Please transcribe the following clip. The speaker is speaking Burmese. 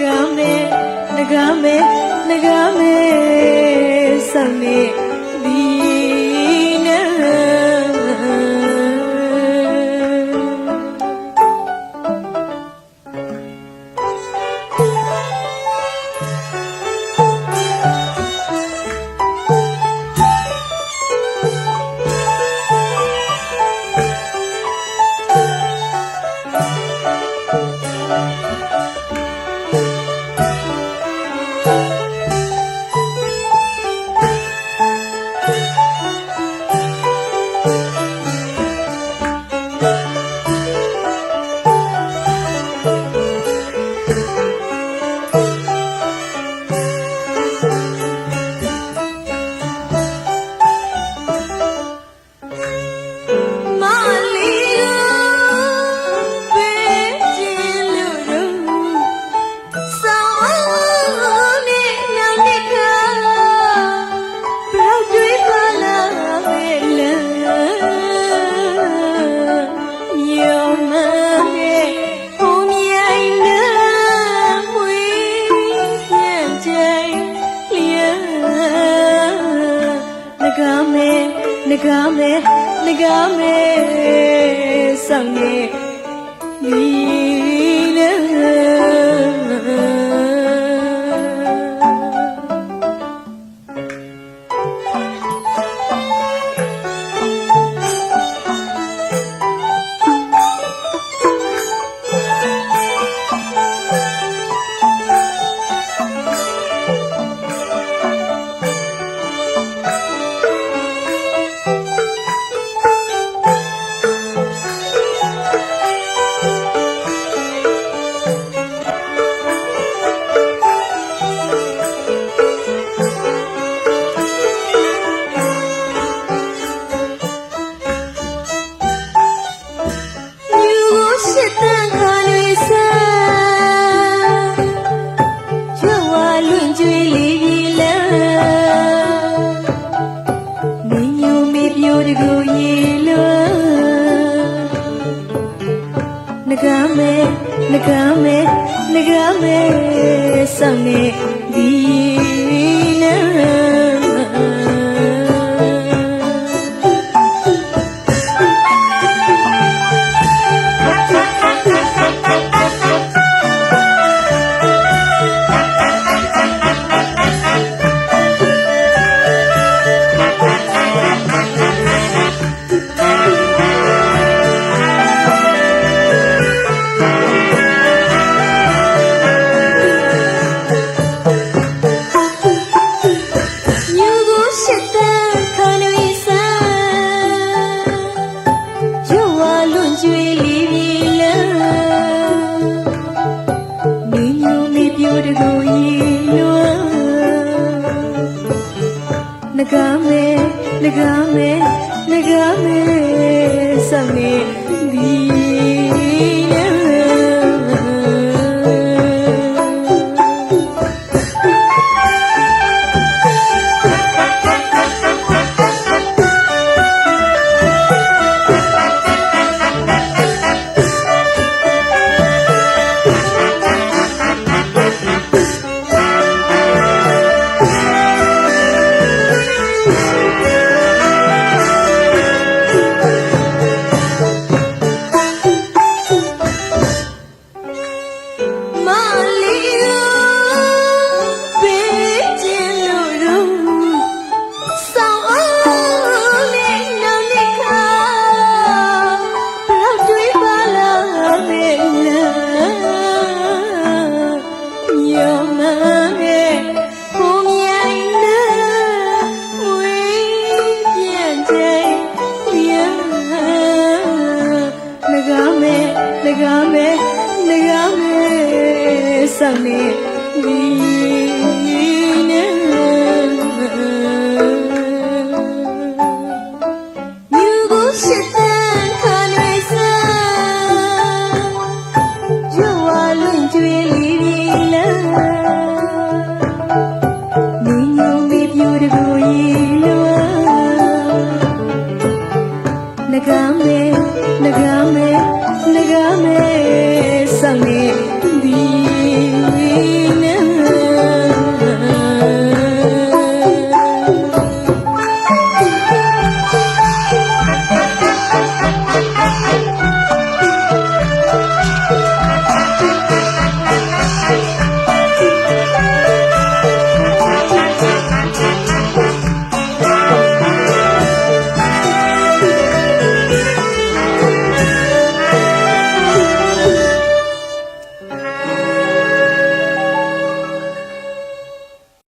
ငါမဲငါမဲငါမဲစံနေ နဂါမဲနဂါမဲဆောင်နေမိ ကမဲဆောင်နေဒီ တကူရီလွာနဂမဲနဂမဲနဂမဲစမေဒီ 等你。